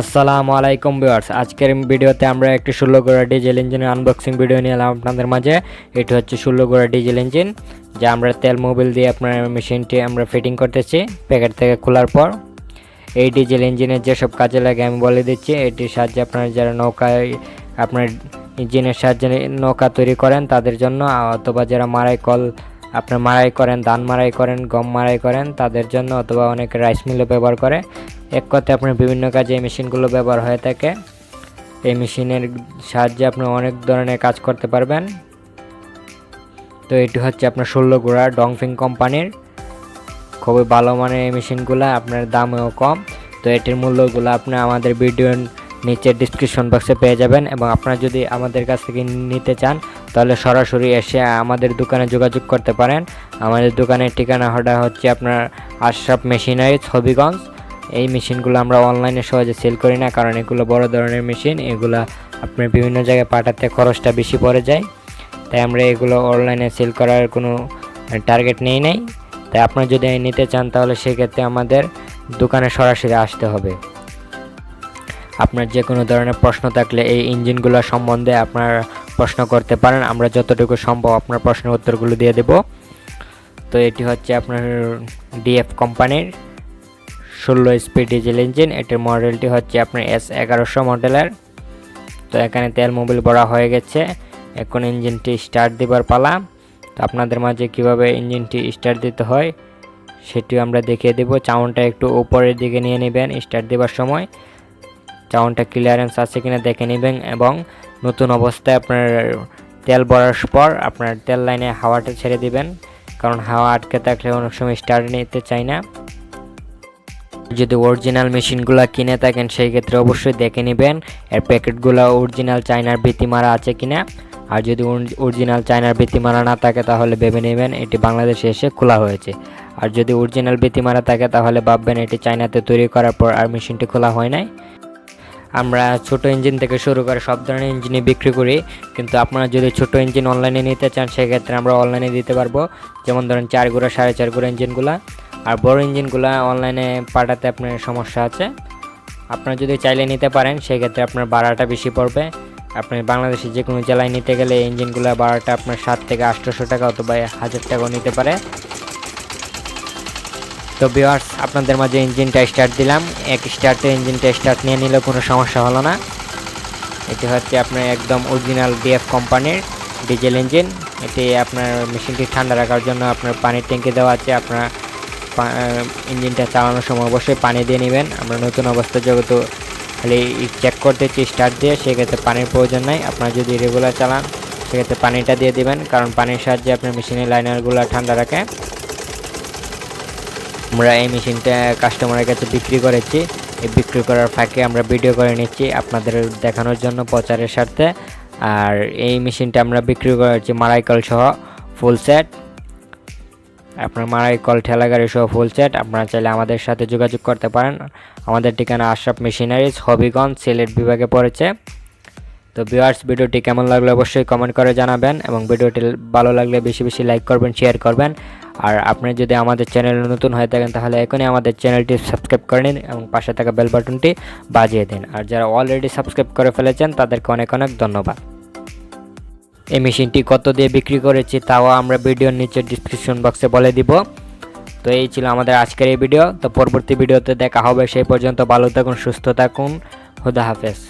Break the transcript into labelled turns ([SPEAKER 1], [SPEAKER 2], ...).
[SPEAKER 1] আসসালামু আলাইকুম ভিউয়ার্স। আজকের ভিডিওতে আমরা একটি ষোলো গোড়া ডিজেল ইঞ্জিনের আনবক্সিং ভিডিও নিয়ে এলাম আপনাদের মাঝে। এটি হচ্ছে ষোলো গোড়া ডিজেল ইঞ্জিন, যা আমরা তেল মোবিল দিয়ে আপনার মেশিনটি আমরা ফিটিং করতেছি প্যাকেট থেকে খোলার পর। এই ডিজেল ইঞ্জিনের যেসব কাজে লাগে আমি বলে দিচ্ছি, এটির সাহায্যে আপনার যারা নৌকায়, আপনার ইঞ্জিনের সাহায্যে নৌকা তৈরি করেন, তাদের জন্য, অথবা যারা মারাই কল আপনার মারাই করেন, ধান মারাই করেন, গম মারাই করেন, তাদের জন্য অথবা অনেকে রাইস মিলও ব্যবহার করে। এক কথায় আপনার বিভিন্ন কাজে এই মেশিনগুলো ব্যবহার হয়ে থাকে। এই মেশিনের সাহায্যে আপনি অনেক ধরনের কাজ করতে পারবেন। তো এটি হচ্ছে আপনার ষোলো গোড়া ডংফিং কোম্পানির। খুবই ভালো মানের এই মেশিনগুলো, আপনার দামেও কম। তো এটির মূল্যগুলো আপনি আমাদের ভিডিওর নিচে ডিসক্রিপশন বক্সে পেয়ে যাবেন এবং আপনারা যদি আমাদের কাছ থেকে নিতে চান তাহলে সরাসরি এসে আমাদের দোকানে যোগাযোগ করতে পারেন। আমাদের দোকানের ঠিকানা হটা হচ্ছে আপনার আশরাফ মেশিনারি হবিগঞ্জ এই মেশিনগুলো আমরা অনলাইনে সহজে সেল করি না, কারণ এগুলো বড় ধরনের মেশিন। এগুলো আপনার বিভিন্ন জায়গায় পাঠাতে খরচটা বেশি পড়ে যায়। তাই আমরা এগুলো অনলাইনে সেল করার কোনো টার্গেট নেই নাই। তাই আপনারা যদি নিতে চান, তাহলে সেক্ষেত্রে আমাদের দোকানে সরাসরি আসতে হবে। আপনার যে কোনো ধরনের প্রশ্ন থাকলে এই ইঞ্জিনগুলো সম্বন্ধে আপনার প্রশ্ন করতে পারেন, আমরা যতটুকু সম্ভব আপনার প্রশ্নের উত্তরগুলো দিয়ে দেব। তো এটি হচ্ছে আপনার ডিএফ কোম্পানির ষোলো স্পিড ডিজেল ইঞ্জিন, এটির মডেলটি হচ্ছে আপনার এস এগারোশো মডেলের। তো এখানে তেল মোবিল ভরা হয়ে গেছে, এখন ইঞ্জিনটি স্টার্ট দিবার পালা। তো আপনাদের মাঝে কীভাবে ইঞ্জিনটি স্টার্ট দিতে হয় সেটিও আমরা দেখিয়ে দেব। চাউনটা একটু উপরের দিকে নিয়ে নেবেন, স্টার্ট দেবার সময়। চাউনটা ক্লিয়ারেন্স আছে কিনা দেখে নেবেন এবং নতুন অবস্থায় আপনার তেল ভরার পর আপনার তেল লাইনে হাওয়াটা ছেড়ে দিবেন। কারণ হাওয়া আটকে থাকলে অনেক সময় স্টার্ট নিতে চায় না। যদি অরিজিনাল মেশিনগুলো কিনে থাকেন, সেই ক্ষেত্রে অবশ্যই দেখে নেবেন এর প্যাকেটগুলো অরিজিনাল চায়নার ভিত্তি মারা আছে কিনা। আর যদি অরিজিনাল চায়নার ভিত্তি মারা না থাকে, তাহলে ভেবে নেবেন এটি বাংলাদেশে এসে খোলা হয়েছে। আর যদি অরিজিনাল ভিত্তি মারা থাকে, তাহলে ভাববেন এটি চায়নাতে তৈরি করার পর আর মেশিনটি খোলা হয় নাই। আমরা ছোট ইঞ্জিন থেকে শুরু করে সব ধরনের ইঞ্জিনই বিক্রি করি। কিন্তু আপনারা যদি ছোট ইঞ্জিন অনলাইনে নিতে চান, সেক্ষেত্রে আমরা অনলাইনে দিতে পারব। যেমন ধরেন চার গুঁড়া, সাড়ে চার গুঁড়া ইঞ্জিনগুলো আর বড় ইঞ্জিনগুলো অনলাইনে পাঠাতে আপনার সমস্যা আছে। আপনারা যদি চাইলে নিতে পারেন, সেক্ষেত্রে আপনার ভাড়াটা বেশি পড়বে। আপনি বাংলাদেশে যে কোনো জেলায় নিতে গেলে ইঞ্জিনগুলো ভাড়াটা আপনার সাত থেকে আটশোশো টাকা অথবা হাজার টাকাও নিতে পারে। তো বিয়ার্স আপনাদের মাঝে ইঞ্জিনটা স্টার্ট দিলাম। এক স্টার্টে ইঞ্জিনটা স্টার্ট নিয়ে নিলে কোনো সমস্যা হলো না। এটি হচ্ছে আপনার একদম অরিজিনাল ডিএফ কোম্পানির ডিজেল ইঞ্জিন এটি আপনার মেশিনটি ঠান্ডা রাখার জন্য আপনার পানির ট্যাঙ্কি দেওয়া আছে। আপনার ইঞ্জিনটা চালানোর সময় অবশ্যই পানি দিয়ে নেবেন। আমরা নতুন অবস্থা যেহেতু খালি চেক করতেছি স্টার্ট দিয়ে, সেক্ষেত্রে পানির প্রয়োজন নাই। আপনার যদি রেগুলার চালান, সেক্ষেত্রে পানিটা দিয়ে দিবেন। কারণ পানির সাহায্যে আপনার মেশিনের লাইনারগুলো ঠান্ডা রাখে। আমরা এই মেশিনটা কাস্টমারের কাছে বিক্রি করেছি। এই বিক্রি করার ফাঁকে আমরা ভিডিও করে নিচ্ছি আপনাদের দেখানোর জন্য প্রচারের স্বার্থে। আর এই মেশিনটা আমরা বিক্রি করেছি মারাইকল সহ ফুল সেট আপনার মারাইকল ঠেলাগাড়ি সহ ফুল সেট আপনারা চাইলে আমাদের সাথে যোগাযোগ করতে পারেন। আমাদের ঠিকানা আশরাফ মেশিনারিজ, হবিগঞ্জ, সিলেট বিভাগে পড়েছে। তো ভিউয়ার্স ভিডিওটি কেমন লাগল অবশ্যই কমেন্ট করে জানাবেন এবং ভিডিওটি ভালো লাগলে বেশি বেশি লাইক করবেন শেয়ার করবেন। আর আপনি যদি আমাদের চ্যানেলে নতুন হয়ে থাকেন, তাহলে এখনই আমাদের চ্যানেলটি সাবস্ক্রাইব করে নিন এবং পাশে থাকা বেল বাটনটি বাজিয়ে দিন। আর যারা অলরেডি সাবস্ক্রাইব করে ফেলেছেন, তাদেরকে অনেক অনেক ধন্যবাদ। এই মেশিনটি কত দিয়ে বিক্রি করেছি, তাও আমরা ভিডিওর নিচে ডিসক্রিপশন বক্সে বলে দিব। তো এই ছিল আমাদের আজকের এই ভিডিও তো পরবর্তী ভিডিওতে দেখা হবে। সেই পর্যন্ত ভালো থাকুন, সুস্থ থাকুন। হুদা হাফেজ।